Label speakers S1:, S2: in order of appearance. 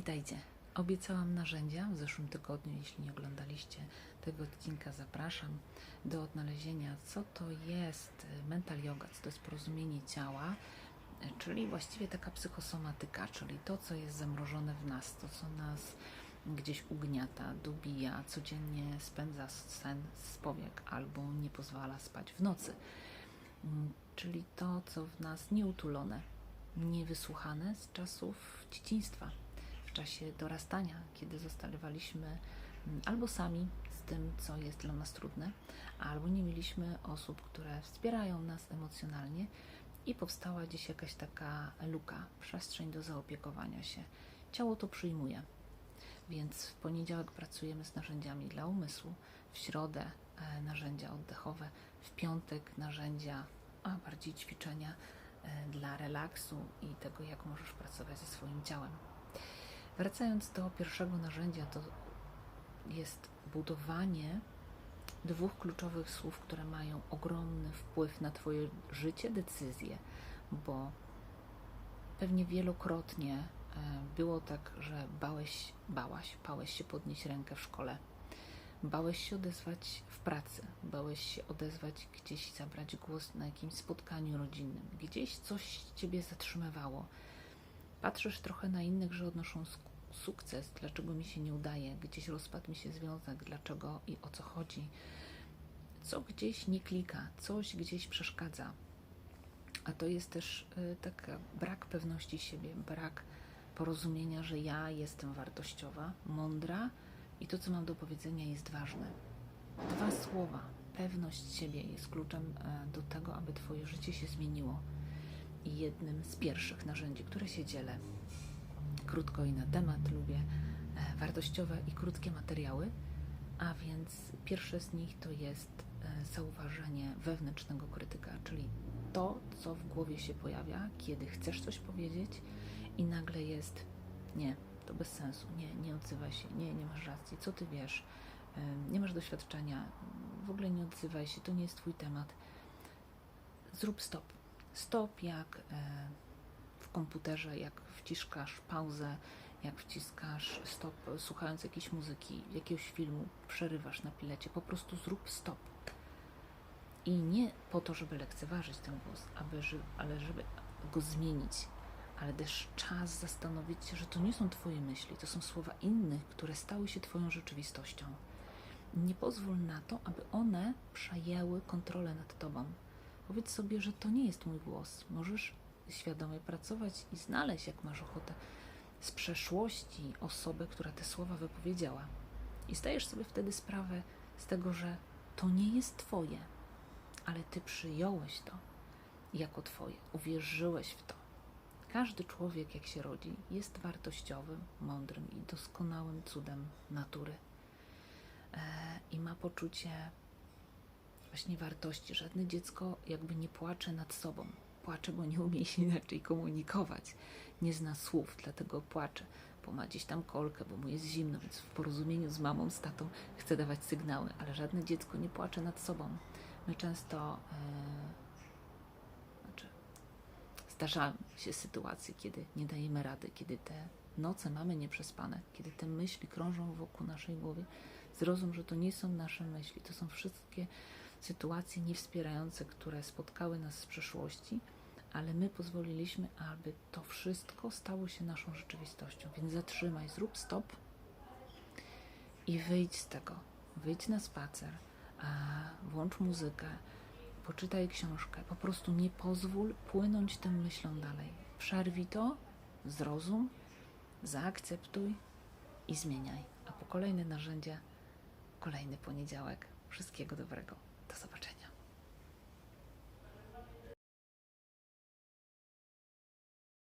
S1: Witajcie. Obiecałam narzędzia w zeszłym tygodniu. Jeśli nie oglądaliście tego odcinka, zapraszam do odnalezienia, co to jest mental yoga, co to jest porozumienie ciała, czyli właściwie taka psychosomatyka, czyli to, co jest zamrożone w nas, to, co nas gdzieś ugniata, dobija, codziennie spędza sen z powiek albo nie pozwala spać w nocy. Mm, Czyli to, co w nas nieutulone, niewysłuchane z czasów dzieciństwa, w czasie dorastania, kiedy zostawaliśmy mm, albo sami z tym, co jest dla nas trudne, albo nie mieliśmy osób, które wspierają nas emocjonalnie i powstała gdzieś jakaś taka luka, przestrzeń do zaopiekowania się. Ciało to przyjmuje. Więc w poniedziałek pracujemy z narzędziami dla umysłu, w środę e, narzędzia oddechowe, w piątek narzędzia, a bardziej ćwiczenia e, dla relaksu i tego, jak możesz pracować ze swoim ciałem. Wracając do pierwszego narzędzia, to jest budowanie dwóch kluczowych słów, które mają ogromny wpływ na Twoje życie, decyzje, bo pewnie wielokrotnie e, było tak, że bałeś, bałaś, bałeś się podnieść rękę w szkole, bałeś się odezwać w pracy, bałeś się odezwać gdzieś, zabrać głos na jakimś spotkaniu rodzinnym, gdzieś coś Ciebie zatrzymywało. Patrzysz trochę na innych, że odnoszą sukces, dlaczego mi się nie udaje, gdzieś rozpadł mi się związek, dlaczego i o co chodzi, co gdzieś nie klika, coś gdzieś przeszkadza. A to jest też y, taka brak pewności siebie, brak porozumienia, że ja jestem wartościowa, mądra i to, co mam do powiedzenia, jest ważne. Dwa słowa, pewność siebie jest kluczem e, do tego, aby Twoje życie się zmieniło. I jednym z pierwszych narzędzi, które się dzielę, krótko i na temat, lubię e, wartościowe i krótkie materiały, a więc pierwsze z nich to jest e, zauważenie wewnętrznego krytyka, czyli to, co w głowie się pojawia, kiedy chcesz coś powiedzieć i nagle jest nie, to bez sensu, nie, nie odzywaj się, nie, nie masz racji, co ty wiesz, Ym, nie masz doświadczenia, w ogóle nie odzywaj się, to nie jest twój temat. Zrób stop. Stop jak e, komputerze, jak wciskasz pauzę, jak wciskasz stop słuchając jakiejś muzyki, jakiegoś filmu, przerywasz na pilecie, po prostu zrób stop. I nie po to, żeby lekceważyć ten głos, aby, ale żeby go zmienić, ale też czas zastanowić się, że to nie są Twoje myśli, to są słowa innych, które stały się Twoją rzeczywistością. Nie pozwól na to, aby one przejęły kontrolę nad Tobą. Powiedz sobie, że to nie jest mój głos. Możesz świadomie pracować i znaleźć, jak masz ochotę, z przeszłości osobę, która te słowa wypowiedziała. I zdajesz sobie wtedy sprawę z tego, że to nie jest Twoje, ale Ty przyjąłeś to jako Twoje, uwierzyłeś w to. Każdy człowiek, jak się rodzi, jest wartościowym, mądrym i doskonałym cudem natury. E, I ma poczucie właśnie wartości. Żadne dziecko jakby nie płacze nad sobą. Płacze, bo nie umie się inaczej komunikować. Nie zna słów, dlatego płacze. Bo ma gdzieś tam kolkę, bo mu jest zimno, więc w porozumieniu z mamą, z tatą chce dawać sygnały, ale żadne dziecko nie płacze nad sobą. My często e, znaczy, zdarzają się sytuacje, kiedy nie dajemy rady, kiedy te noce mamy nieprzespane, kiedy te myśli krążą wokół naszej głowy. Zrozum, że to nie są nasze myśli, to są wszystkie sytuacje niewspierające, które spotkały nas z przeszłości, ale my pozwoliliśmy, aby to wszystko stało się naszą rzeczywistością. Więc zatrzymaj, zrób stop i wyjdź z tego. Wyjdź na spacer, włącz muzykę, poczytaj książkę. Po prostu nie pozwól płynąć tym myślom dalej. Przerwij to, zrozum, zaakceptuj i zmieniaj. A po kolejne narzędzia, kolejny poniedziałek. Wszystkiego dobrego. Do zobaczenia.